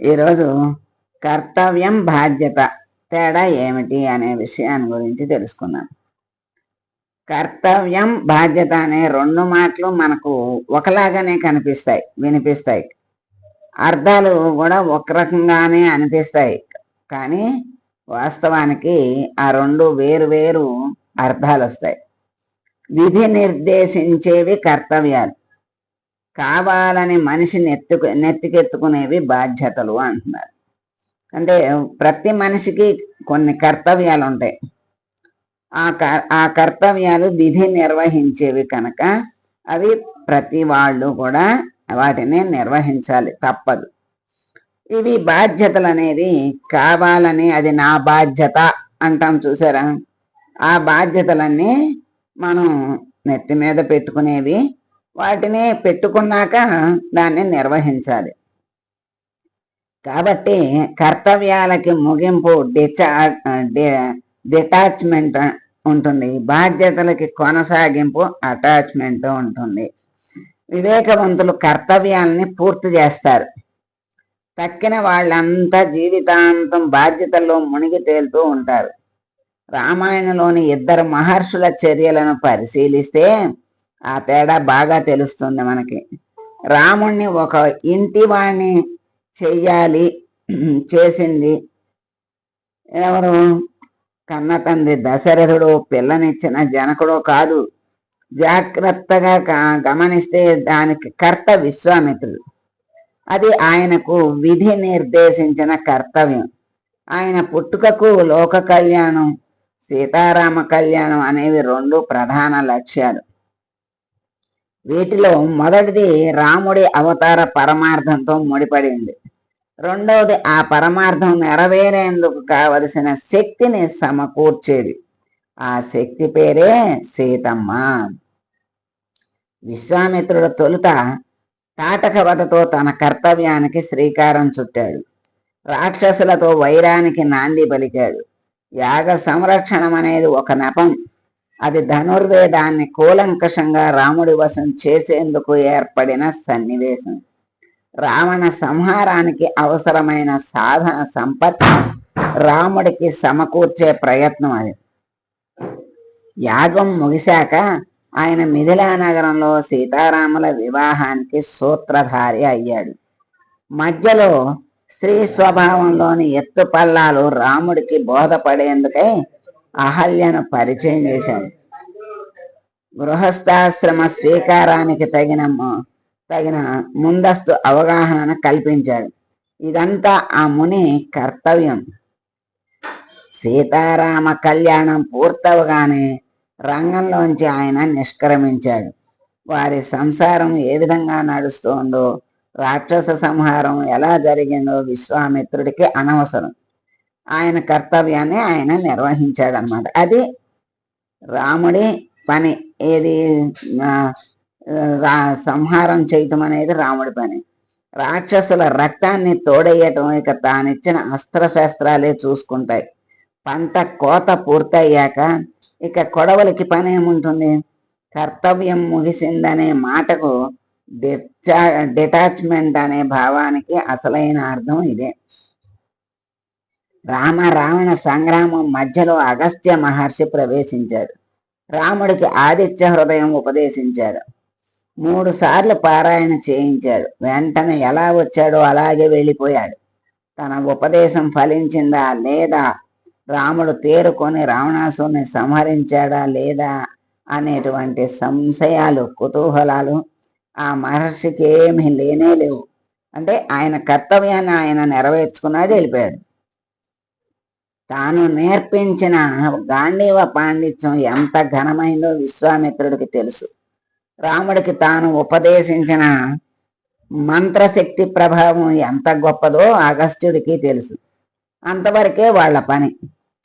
ఈరోజు కర్తవ్యం బాధ్యత తేడా ఏమిటి అనే విషయాన్ని గురించి తెలుసుకున్నాం కర్తవ్యం బాధ్యత అనే రెండు మాటలు మనకు ఒకలాగానే కనిపిస్తాయి వినిపిస్తాయి. అర్థాలు కూడా ఒక రకంగానే అనిపిస్తాయి. కానీ వాస్తవానికి ఆ రెండు వేరు వేరు అర్థాలు వస్తాయి. విధి నిర్దేశించేవి కర్తవ్యాలు. కావాలని మనిషిని ఎత్తుకు నెత్తికెత్తుకునేవి బాధ్యతలు అంటున్నారు. అంటే ప్రతి మనిషికి కొన్ని కర్తవ్యాలు ఉంటాయి ఆ క- ఆ కర్తవ్యాలు విధి నిర్వహించేవి కనుక అవి ప్రతి వాళ్ళు కూడా వాటిని నిర్వహించాలి తప్పదు. ఇవి బాధ్యతలు అనేవి కావాలని అది నా బాధ్యత అంటాం చూసారా? ఆ బాధ్యతలన్నీ మనం నెత్తి మీద పెట్టుకునేవి వాటిని పెట్టుకున్నాక దాన్ని నిర్వహించాలి. కాబట్టి కర్తవ్యాలకి ముగింపు డిచా డిటాచ్మెంట్ ఉంటుంది. బాధ్యతలకి కొనసాగింపు అటాచ్మెంట్ ఉంటుంది. వివేకవంతులు కర్తవ్యాలని పూర్తి చేస్తారు. తక్కిన వాళ్ళంతా జీవితాంతం బాధ్యతల్లో మునిగి తేలుతూ ఉంటారు. రామాయణంలోని ఇద్దరు మహర్షుల చర్యలను పరిశీలిస్తే ఆ తేడా బాగా తెలుస్తుంది మనకి. రాముణ్ణి ఒక ఇంటి వాణ్ణి చెయ్యాలి చేసింది. ఎవరు? కన్న తండ్రి దశరథుడు పిల్లనిచ్చిన జనకుడు కాదు. జాగ్రత్తగా గమనిస్తే దానికి కర్త విశ్వామిత్రుడు. అది ఆయనకు విధి నిర్దేశించిన కర్తవ్యం. ఆయన పుట్టుకకు లోక కళ్యాణం సీతారామ కళ్యాణం అనేవి రెండు ప్రధాన లక్ష్యాలు. వీటిలో మొదటిది రాముడి అవతార పరమార్థంతో ముడిపడింది. రెండవది ఆ పరమార్థం నెరవేరేందుకు కావలసిన శక్తిని సమకూర్చేది. ఆ శక్తి పేరే సీతమ్మ. విశ్వామిత్రుడు తొలుత తాటకవతతో తన కర్తవ్యానికి శ్రీకారం చుట్టాడు. రాక్షసులతో వైరానికి నాంది పలికాడు. యాగ సంరక్షణం అనేది ఒక నెపం. అది ధనుర్వేదాన్ని కూలంకషంగా రాముడి వశం చేసేందుకు ఏర్పడిన సన్నివేశం. రావణ సంహారానికి అవసరమైన సాధన సంపత్తి రాముడికి సమకూర్చే ప్రయత్నం అది. యాగం ముగిశాక ఆయన మిథిలా నగరంలో సీతారాముల వివాహానికి సూత్రధారి అయ్యాడు. మధ్యలో స్త్రీ స్వభావంలోని ఎత్తు పల్లాలు రాముడికి బోధపడేందుకై అహల్యను పరిచయం చేశాడు గృహస్థాశ్రమ స్వీకారానికి తగిన తగిన ముందస్తు అవగాహనను కల్పించాడు. ఇదంతా ఆ ముని కర్తవ్యం. సీతారామ కళ్యాణం పూర్తవగానే రంగంలోంచి ఆయన నిష్క్రమించాడు. వారి సంసారం ఏ విధంగా నడుస్తోందో రాక్షస సంహారం ఎలా జరిగిందో విశ్వామిత్రుడికి అనవసరం. ఆయన కర్తవ్యాన్ని ఆయన నిర్వహించాడు అనమాట అది రాముడి పని. ఏది రా సంహారం చేయటం అనేది రాముడి పని. రాక్షసుల రక్తాన్ని తోడేయటం ఇక తానిచ్చిన అస్త్రశస్త్రాలే చూసుకుంటాయి. పంట కోత పూర్తయ్యాక ఇక కొడవలికి పని ఏముంటుంది? కర్తవ్యం ముగిసిందనే మాటకు డిటా డిటాచ్మెంట్ అనే భావానికి అసలైన అర్థం ఇదే. రామ రావణ సంగ్రామం మధ్యలో అగస్త్య మహర్షి ప్రవేశించాడు. రాముడికి ఆదిత్య హృదయం ఉపదేశించాడు. మూడు సార్లు పారాయణ చేయించాడు. వెంటనే ఎలా వచ్చాడో అలాగే వెళ్ళిపోయాడు. తన ఉపదేశం ఫలించిందా లేదా? రాముడు తేరుకొని రావణాసుని సంహరించాడా లేదా? అనేటువంటి సంశయాలు కుతూహలాలు ఆ మహర్షికి ఏమీ లేనే లేవు. అంటే ఆయన కర్తవ్యాన్ని ఆయన నెరవేర్చుకున్నాడు వెళ్ళిపోయాడు. తాను నేర్పించిన గాంధీవ పాండిత్యం ఎంత ఘనమైందో విశ్వామిత్రుడికి తెలుసు. రాముడికి తాను ఉపదేశించిన మంత్రశక్తి ప్రభావం ఎంత గొప్పదో అగస్త్యుడికి తెలుసు. అంతవరకే వాళ్ళ పని.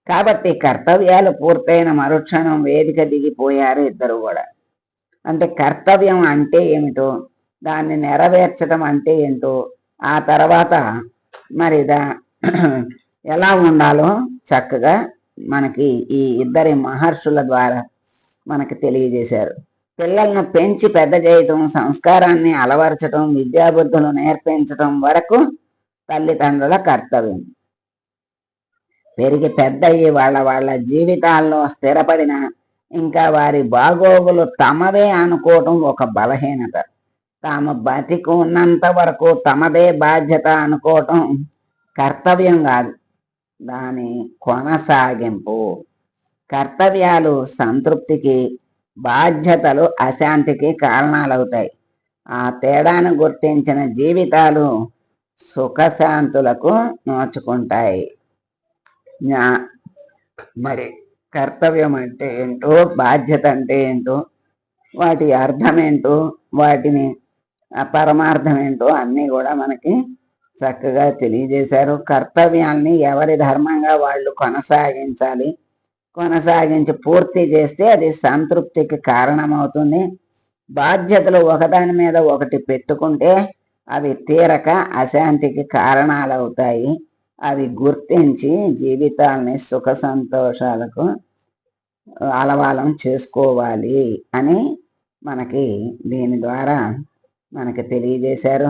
కాబట్టి కర్తవ్యాలు పూర్తయిన మరుక్షణం వేదిక దిగిపోయారు ఇద్దరు కూడా. అంటే కర్తవ్యం అంటే ఏమిటో దాన్ని నెరవేర్చడం అంటే ఏంటో ఆ తర్వాత మరి దా ఎలా ఉండాలో చక్కగా మనకి ఈ ఇద్దరి మహర్షుల ద్వారా మనకి తెలియజేశారు. పిల్లలను పెంచి పెద్ద చేయటం సంస్కారాన్ని అలవరచటం విద్యాబుద్ధులు నేర్పించటం వరకు తల్లిదండ్రుల కర్తవ్యం. పెరిగి పెద్దయ్యి వాళ్ళ వాళ్ళ జీవితాల్లో స్థిరపడిన ఇంకా వారి బాగోగులు తమవే అనుకోవటం ఒక బలహీనత. తాము బతికి ఉన్నంత వరకు తమదే బాధ్యత అనుకోవటం కర్తవ్యం కాదు. దాని కొనసాగింపు. కర్తవ్యాలు సంతృప్తికి బాధ్యతలు అశాంతికి కారణాలవుతాయి. ఆ తేడాను గుర్తించిన జీవితాలు సుఖశాంతులకు నోచుకుంటాయి. జ్ఞా- మరి కర్తవ్యం అంటే ఏంటో బాధ్యత అంటే ఏంటో వాటి అర్థం ఏంటో వాటిని పరమార్థం ఏంటో అన్నీ కూడా మనకి చక్కగా తెలియజేశారు. కర్తవ్యాల్ని ఎవరి ధర్మంగా వాళ్ళు కొనసాగించాలి కొనసాగించి పూర్తి చేస్తే అది సంతృప్తికి కారణమవుతుంది. బాధ్యతలు ఒకదాని మీద ఒకటి పెట్టుకుంటే అవి తీరక అశాంతికి కారణాలవుతాయి. అవి గుర్తించి జీవితాల్ని సుఖ సంతోషాలకు అలవాలం చేసుకోవాలి అని మనకి దీని ద్వారా మనకి తెలియజేశారు.